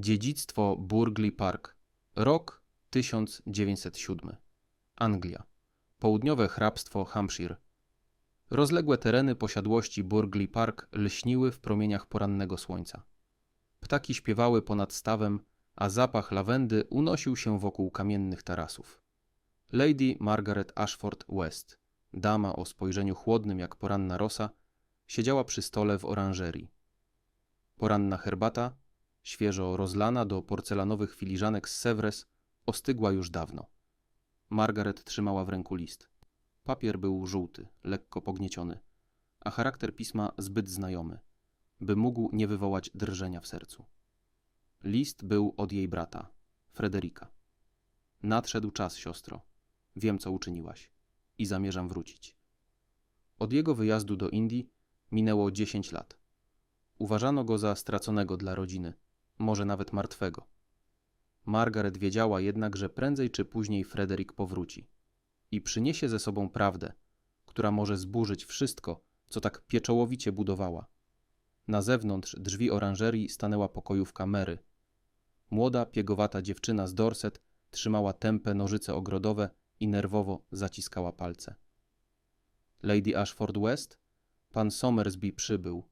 Dziedzictwo Burghley Park. Rok 1907. Anglia. Południowe hrabstwo Hampshire. Rozległe tereny posiadłości Burghley Park lśniły w promieniach porannego słońca. Ptaki śpiewały ponad stawem, a zapach lawendy unosił się wokół kamiennych tarasów. Lady Margaret Ashford West, dama o spojrzeniu chłodnym jak poranna rosa, siedziała przy stole w oranżerii. Poranna herbata, świeżo rozlana do porcelanowych filiżanek z Sevres, ostygła już dawno. Margaret trzymała w ręku list. Papier był żółty, lekko pognieciony, a charakter pisma zbyt znajomy, by mógł nie wywołać drżenia w sercu. List był od jej brata, Frederika. Nadszedł czas, siostro. Wiem, co uczyniłaś i zamierzam wrócić. Od jego wyjazdu do Indii minęło dziesięć lat. Uważano go za straconego dla rodziny, może nawet martwego. Margaret wiedziała jednak, że prędzej czy później Frederick powróci i przyniesie ze sobą prawdę, która może zburzyć wszystko, co tak pieczołowicie budowała. Na zewnątrz drzwi oranżerii stanęła pokojówka Mary. Młoda, piegowata dziewczyna z Dorset trzymała tępe nożyce ogrodowe i nerwowo zaciskała palce. Lady Ashford West? Pan Somersby przybył,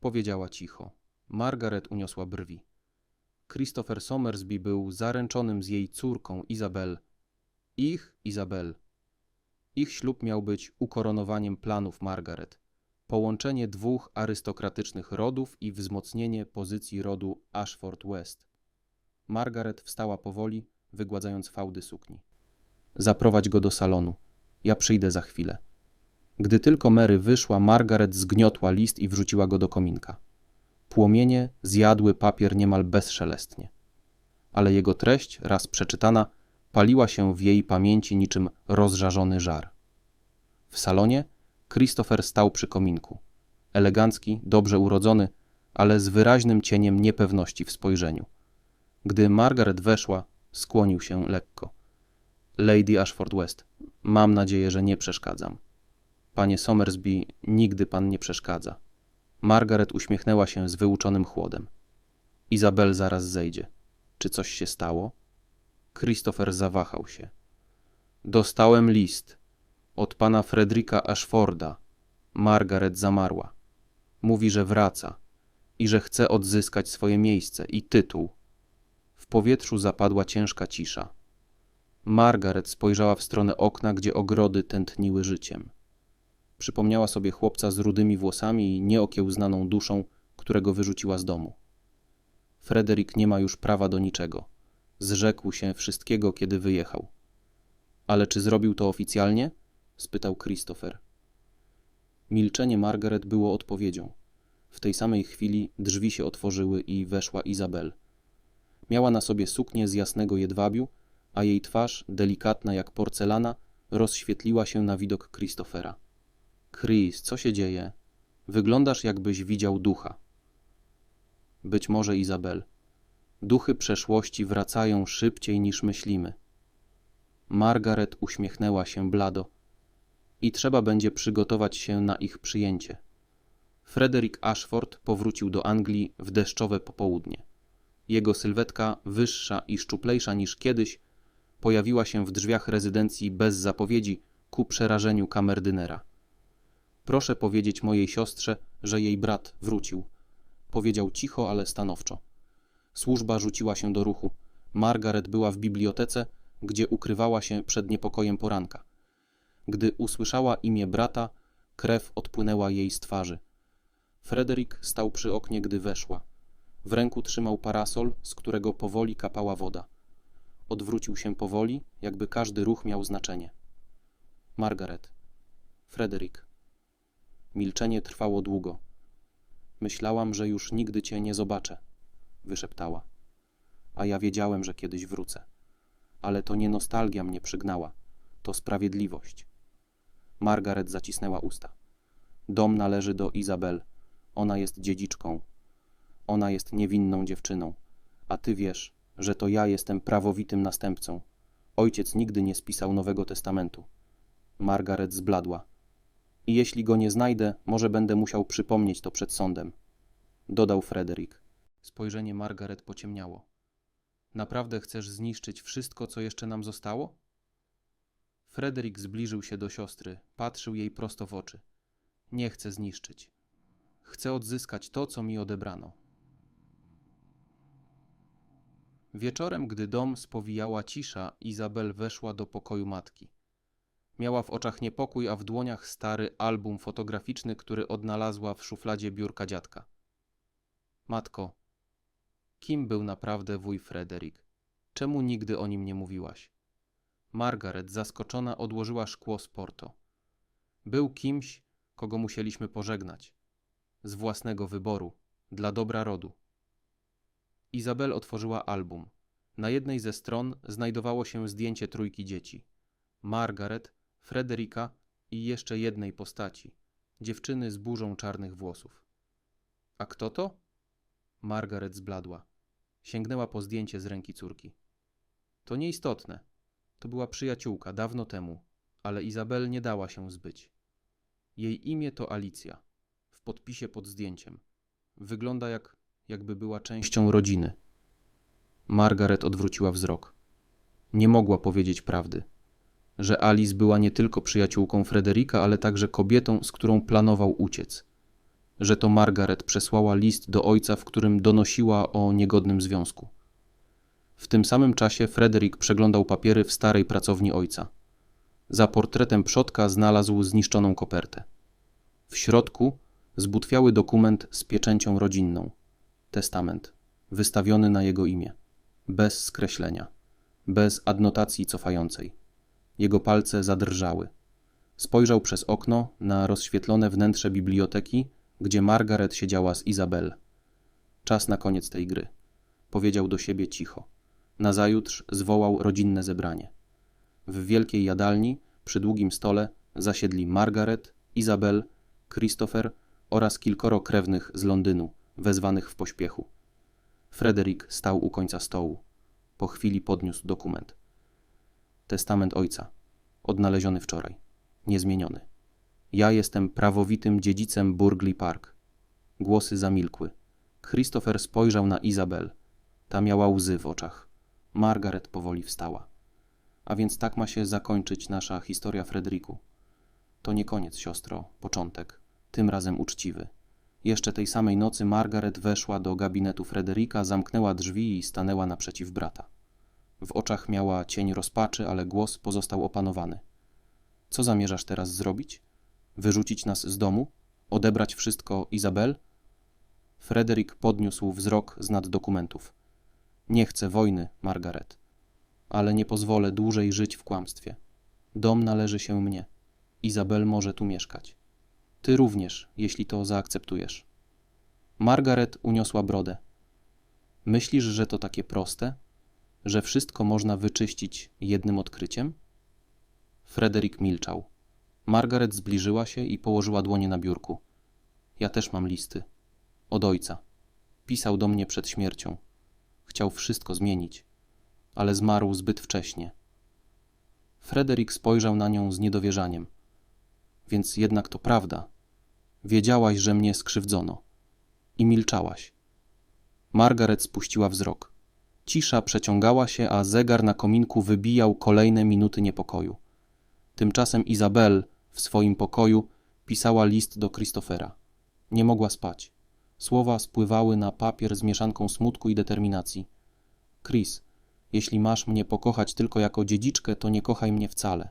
powiedziała cicho. Margaret uniosła brwi. Christopher Somersby był zaręczonym z jej córką Izabel. Ich Izabel. Ich ślub miał być ukoronowaniem planów Margaret. Połączenie dwóch arystokratycznych rodów i wzmocnienie pozycji rodu Ashford West. Margaret wstała powoli, wygładzając fałdy sukni. Zaprowadź go do salonu. Ja przyjdę za chwilę. Gdy tylko Mary wyszła, Margaret zgniotła list i wrzuciła go do kominka. Płomienie zjadły papier niemal bezszelestnie. Ale jego treść, raz przeczytana, paliła się w jej pamięci niczym rozżarzony żar. W salonie Christopher stał przy kominku. Elegancki, dobrze urodzony, ale z wyraźnym cieniem niepewności w spojrzeniu. Gdy Margaret weszła, skłonił się lekko. Lady Ashford West, mam nadzieję, że nie przeszkadzam. Panie Somersby, nigdy pan nie przeszkadza. Margaret uśmiechnęła się z wyuczonym chłodem. Izabel zaraz zejdzie. Czy coś się stało? Christopher zawahał się. Dostałem list od pana Fredrika Ashforda. Margaret zamarła. Mówi, że wraca i że chce odzyskać swoje miejsce i tytuł. W powietrzu zapadła ciężka cisza. Margaret spojrzała w stronę okna, gdzie ogrody tętniły życiem. Przypomniała sobie chłopca z rudymi włosami i nieokiełznaną duszą, którego wyrzuciła z domu. Frederick nie ma już prawa do niczego. Zrzekł się wszystkiego, kiedy wyjechał. Ale czy zrobił to oficjalnie? spytał Christopher. Milczenie Margaret było odpowiedzią. W tej samej chwili drzwi się otworzyły i weszła Izabel. Miała na sobie suknię z jasnego jedwabiu, a jej twarz, delikatna jak porcelana, rozświetliła się na widok Christophera. Chris, co się dzieje? Wyglądasz, jakbyś widział ducha. Być może Izabel. Duchy przeszłości wracają szybciej niż myślimy. Margaret uśmiechnęła się blado. I trzeba będzie przygotować się na ich przyjęcie. Frederick Ashford powrócił do Anglii w deszczowe popołudnie. Jego sylwetka, wyższa i szczuplejsza niż kiedyś, pojawiła się w drzwiach rezydencji bez zapowiedzi ku przerażeniu kamerdynera. Proszę powiedzieć mojej siostrze, że jej brat wrócił. Powiedział cicho, ale stanowczo. Służba rzuciła się do ruchu. Margaret była w bibliotece, gdzie ukrywała się przed niepokojem poranka. Gdy usłyszała imię brata, krew odpłynęła jej z twarzy. Frederick stał przy oknie, gdy weszła. W ręku trzymał parasol, z którego powoli kapała woda. Odwrócił się powoli, jakby każdy ruch miał znaczenie. Margaret. Frederick. Milczenie trwało długo. Myślałam, że już nigdy cię nie zobaczę, wyszeptała. A ja wiedziałem, że kiedyś wrócę. Ale to nie nostalgia mnie przygnała, to sprawiedliwość. Margaret zacisnęła usta. Dom należy do Izabel. Ona jest dziedziczką. Ona jest niewinną dziewczyną. A ty wiesz, że to ja jestem prawowitym następcą. Ojciec nigdy nie spisał Nowego Testamentu. Margaret zbladła. I jeśli go nie znajdę, może będę musiał przypomnieć to przed sądem. Dodał Frederick. Spojrzenie Margaret pociemniało. Naprawdę chcesz zniszczyć wszystko, co jeszcze nam zostało? Frederick zbliżył się do siostry, patrzył jej prosto w oczy. Nie chcę zniszczyć. Chcę odzyskać to, co mi odebrano. Wieczorem, gdy dom spowijała cisza, Izabel weszła do pokoju matki. Miała w oczach niepokój, a w dłoniach stary album fotograficzny, który odnalazła w szufladzie biurka dziadka. Matko, kim był naprawdę wuj Frederick? Czemu nigdy o nim nie mówiłaś? Margaret, zaskoczona, odłożyła szkło z Porto. Był kimś, kogo musieliśmy pożegnać. Z własnego wyboru, dla dobra rodu. Izabel otworzyła album. Na jednej ze stron znajdowało się zdjęcie trójki dzieci: Margaret, Frederika i jeszcze jednej postaci dziewczyny z burzą czarnych włosów. A kto to? Margaret zbladła. Sięgnęła po zdjęcie z ręki córki. To nieistotne. To była przyjaciółka dawno temu, ale Izabel nie dała się zbyć. Jej imię to Alicja. W podpisie pod zdjęciem. Wygląda jak, jakby była częścią rodziny. Margaret odwróciła wzrok. Nie mogła powiedzieć prawdy. Że Alice była nie tylko przyjaciółką Frederika, ale także kobietą, z którą planował uciec. Że to Margaret przesłała list do ojca, w którym donosiła o niegodnym związku. W tym samym czasie Frederick przeglądał papiery w starej pracowni ojca. Za portretem przodka znalazł zniszczoną kopertę. W środku zbutwiały dokument z pieczęcią rodzinną testament, wystawiony na jego imię, bez skreślenia, bez adnotacji cofającej. Jego palce zadrżały. Spojrzał przez okno na rozświetlone wnętrze biblioteki, gdzie Margaret siedziała z Izabel. Czas na koniec tej gry. Powiedział do siebie cicho. Nazajutrz zwołał rodzinne zebranie. W wielkiej jadalni, przy długim stole, zasiedli Margaret, Izabel, Christopher oraz kilkoro krewnych z Londynu, wezwanych w pośpiechu. Frederick stał u końca stołu. Po chwili podniósł dokument. Testament ojca, odnaleziony wczoraj, niezmieniony. Ja jestem prawowitym dziedzicem Burgley Park. Głosy zamilkły. Christopher spojrzał na Izabel. Ta miała łzy w oczach. Margaret powoli wstała. A więc tak ma się zakończyć nasza historia Frederiku. To nie koniec, siostro, początek, tym razem uczciwy. Jeszcze tej samej nocy Margaret weszła do gabinetu Frederika, zamknęła drzwi i stanęła naprzeciw brata. W oczach miała cień rozpaczy, ale głos pozostał opanowany. Co zamierzasz teraz zrobić? Wyrzucić nas z domu? Odebrać wszystko Izabel? Frederick podniósł wzrok z nad dokumentów. Nie chcę wojny, Margaret, ale nie pozwolę dłużej żyć w kłamstwie. Dom należy się mnie. Izabel może tu mieszkać. Ty również, jeśli to zaakceptujesz. Margaret uniosła brodę. Myślisz, że to takie proste? Że wszystko można wyczyścić jednym odkryciem? Frederick milczał. Margaret zbliżyła się i położyła dłonie na biurku. Ja też mam listy. Od ojca. Pisał do mnie przed śmiercią. Chciał wszystko zmienić, ale zmarł zbyt wcześnie. Frederick spojrzał na nią z niedowierzaniem. Więc jednak to prawda. Wiedziałaś, że mnie skrzywdzono. I milczałaś. Margaret spuściła wzrok. Cisza przeciągała się, a zegar na kominku wybijał kolejne minuty niepokoju. Tymczasem Izabel w swoim pokoju pisała list do Christophera. Nie mogła spać. Słowa spływały na papier z mieszanką smutku i determinacji. Chris, jeśli masz mnie pokochać tylko jako dziedziczkę, to nie kochaj mnie wcale.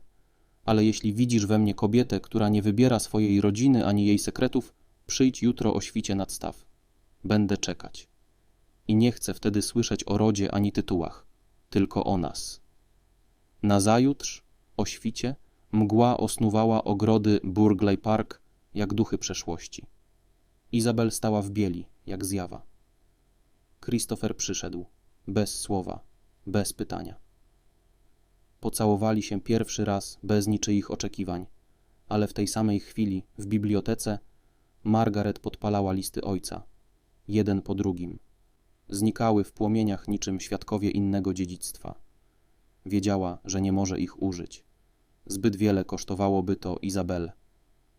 Ale jeśli widzisz we mnie kobietę, która nie wybiera swojej rodziny ani jej sekretów, przyjdź jutro o świcie nad staw. Będę czekać. I nie chcę wtedy słyszeć o rodzie ani tytułach, tylko o nas. Nazajutrz, o świcie, mgła osnuwała ogrody Burgley Park jak duchy przeszłości. Izabel stała w bieli, jak zjawa. Christopher przyszedł, bez słowa, bez pytania. Pocałowali się pierwszy raz bez niczyich oczekiwań, ale w tej samej chwili w bibliotece Margaret podpalała listy ojca, jeden po drugim. Znikały w płomieniach niczym świadkowie innego dziedzictwa. Wiedziała, że nie może ich użyć. Zbyt wiele kosztowałoby to Izabel.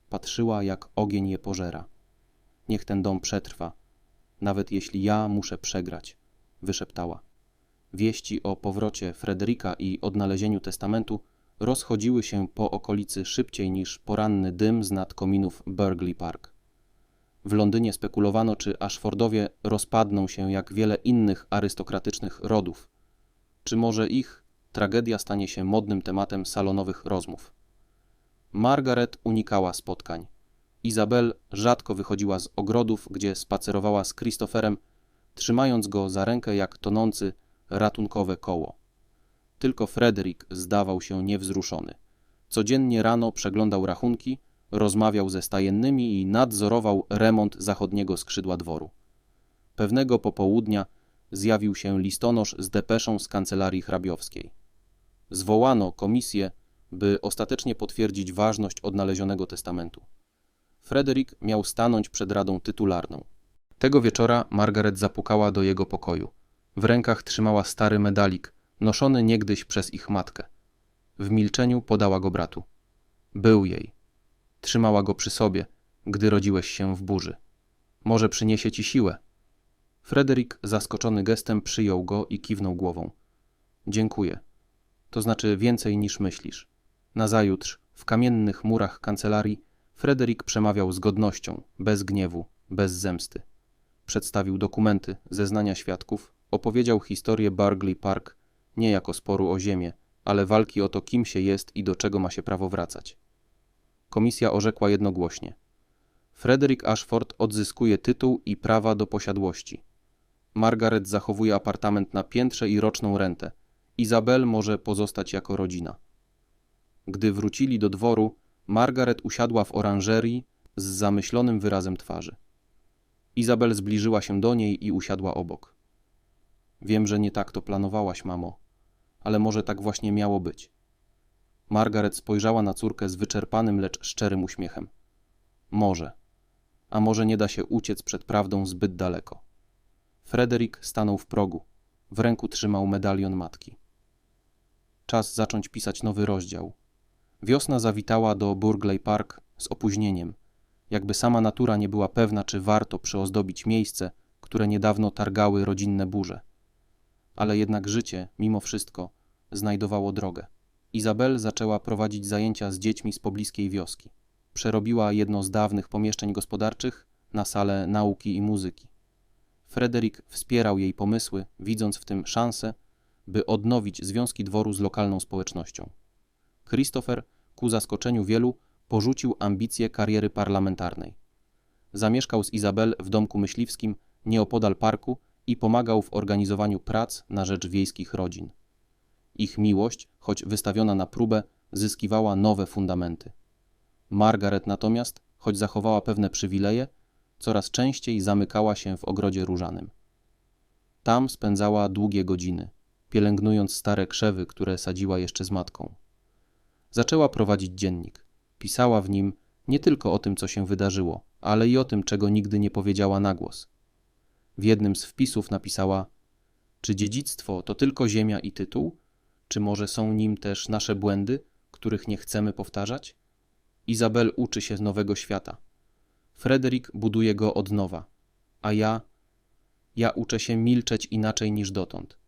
Patrzyła, jak ogień je pożera. Niech ten dom przetrwa. nawet jeśli ja muszę przegrać, wyszeptała. Wieści o powrocie Frederika i odnalezieniu testamentu rozchodziły się po okolicy szybciej niż poranny dym z nad kominów Burgley Park. W Londynie spekulowano, czy Ashfordowie rozpadną się jak wiele innych arystokratycznych rodów, czy może ich tragedia stanie się modnym tematem salonowych rozmów. Margaret unikała spotkań. Izabel rzadko wychodziła z ogrodów, gdzie spacerowała z Christopherem, trzymając go za rękę jak tonący ratunkowe koło. Tylko Frederick zdawał się niewzruszony. Codziennie rano przeglądał rachunki, rozmawiał ze stajennymi i nadzorował remont zachodniego skrzydła dworu. Pewnego popołudnia zjawił się listonosz z depeszą z kancelarii hrabiowskiej. Zwołano komisję, by ostatecznie potwierdzić ważność odnalezionego testamentu. Frederick miał stanąć przed radą tytularną. Tego wieczora Margaret zapukała do jego pokoju. W rękach trzymała stary medalik, noszony niegdyś przez ich matkę. W milczeniu podała go bratu. Był jej. Trzymała go przy sobie, gdy rodziłeś się w burzy. Może przyniesie ci siłę. Frederick, zaskoczony gestem, przyjął go i kiwnął głową. Dziękuję. To znaczy więcej niż myślisz. Nazajutrz, w kamiennych murach kancelarii, Frederick przemawiał z godnością, bez gniewu, bez zemsty. Przedstawił dokumenty, zeznania świadków, opowiedział historię Bargley Park nie jako sporu o ziemię, ale walki o to, kim się jest i do czego ma się prawo wracać. Komisja orzekła jednogłośnie. Frederick Ashford odzyskuje tytuł i prawa do posiadłości. Margaret zachowuje apartament na piętrze i roczną rentę. Izabel może pozostać jako rodzina. Gdy wrócili do dworu, Margaret usiadła w oranżerii z zamyślonym wyrazem twarzy. Izabel zbliżyła się do niej i usiadła obok. Wiem, że nie tak to planowałaś, mamo, ale może tak właśnie miało być. Margaret spojrzała na córkę z wyczerpanym, lecz szczerym uśmiechem. Może. A może nie da się uciec przed prawdą zbyt daleko. Frederick stanął w progu. W ręku trzymał medalion matki. Czas zacząć pisać nowy rozdział. Wiosna zawitała do Burgley Park z opóźnieniem, jakby sama natura nie była pewna, czy warto przyozdobić miejsce, które niedawno targały rodzinne burze. Ale jednak życie, mimo wszystko, znajdowało drogę. Izabel zaczęła prowadzić zajęcia z dziećmi z pobliskiej wioski. Przerobiła jedno z dawnych pomieszczeń gospodarczych na salę nauki i muzyki. Frederick wspierał jej pomysły, widząc w tym szansę, by odnowić związki dworu z lokalną społecznością. Christopher, ku zaskoczeniu wielu, porzucił ambicje kariery parlamentarnej. Zamieszkał z Izabel w domku myśliwskim nieopodal parku i pomagał w organizowaniu prac na rzecz wiejskich rodzin. Ich miłość, choć wystawiona na próbę, zyskiwała nowe fundamenty. Margaret natomiast, choć zachowała pewne przywileje, coraz częściej zamykała się w ogrodzie różanym. Tam spędzała długie godziny, pielęgnując stare krzewy, które sadziła jeszcze z matką. Zaczęła prowadzić dziennik. Pisała w nim nie tylko o tym, co się wydarzyło, ale i o tym, czego nigdy nie powiedziała na głos. W jednym z wpisów napisała: Czy dziedzictwo to tylko ziemia i tytuł? Czy może są nim też nasze błędy, których nie chcemy powtarzać? Izabel uczy się nowego świata. Frederick buduje go od nowa, a ja, ja uczę się milczeć inaczej niż dotąd.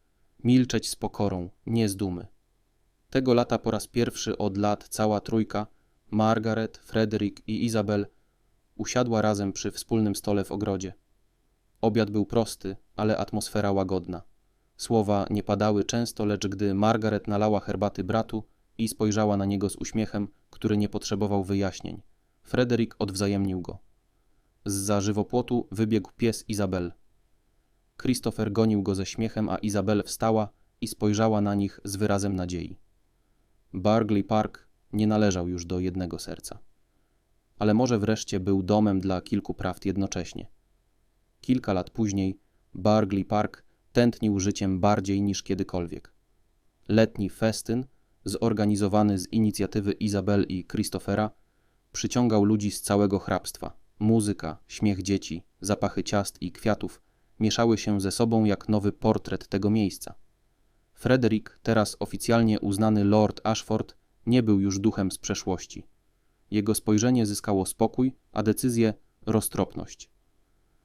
Milczeć z pokorą, nie z dumy. Tego lata po raz pierwszy od lat cała trójka, Margaret, Frederick i Izabel, usiadła razem przy wspólnym stole w ogrodzie. Obiad był prosty, ale atmosfera łagodna. Słowa nie padały często, lecz gdy Margaret nalała herbaty bratu i spojrzała na niego z uśmiechem, który nie potrzebował wyjaśnień, Frederick odwzajemnił go. Z-za żywopłotu wybiegł pies Izabel. Christopher gonił go ze śmiechem, a Izabel wstała i spojrzała na nich z wyrazem nadziei. Bargley Park nie należał już do jednego serca. Ale może wreszcie był domem dla kilku prawd jednocześnie. Kilka lat później Bargley Park tętnił życiem bardziej niż kiedykolwiek. Letni festyn, zorganizowany z inicjatywy Izabel i Christophera, przyciągał ludzi z całego hrabstwa. Muzyka, śmiech dzieci, zapachy ciast i kwiatów mieszały się ze sobą jak nowy portret tego miejsca. Frederick, teraz oficjalnie uznany Lord Ashford, nie był już duchem z przeszłości. Jego spojrzenie zyskało spokój, a decyzję roztropność.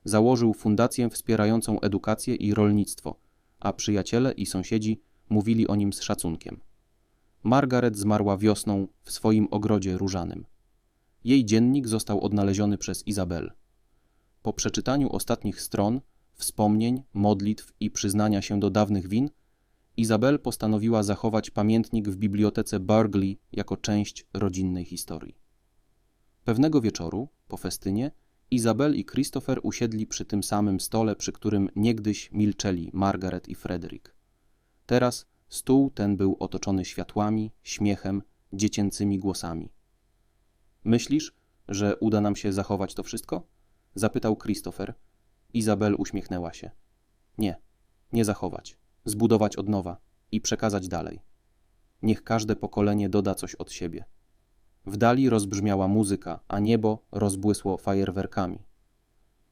Założył fundację wspierającą edukację i rolnictwo, a przyjaciele i sąsiedzi mówili o nim z szacunkiem. Margaret zmarła wiosną w swoim ogrodzie różanym. Jej dziennik został odnaleziony przez Izabel. Po przeczytaniu ostatnich stron, wspomnień, modlitw i przyznania się do dawnych win, Izabel postanowiła zachować pamiętnik w bibliotece Burgley jako część rodzinnej historii. Pewnego wieczoru, po festynie, Izabel i Christopher usiedli przy tym samym stole, przy którym niegdyś milczeli Margaret i Frederick. Teraz stół ten był otoczony światłami, śmiechem, dziecięcymi głosami. Myślisz, że uda nam się zachować to wszystko? Zapytał Christopher. Izabel uśmiechnęła się. Nie, nie zachować. Zbudować od nowa i przekazać dalej. Niech każde pokolenie doda coś od siebie. W dali rozbrzmiała muzyka, a niebo rozbłysło fajerwerkami.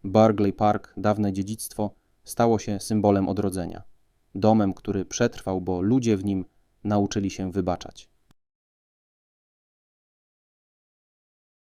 Bargley Park, dawne dziedzictwo, stało się symbolem odrodzenia. Domem, który przetrwał, bo ludzie w nim nauczyli się wybaczać.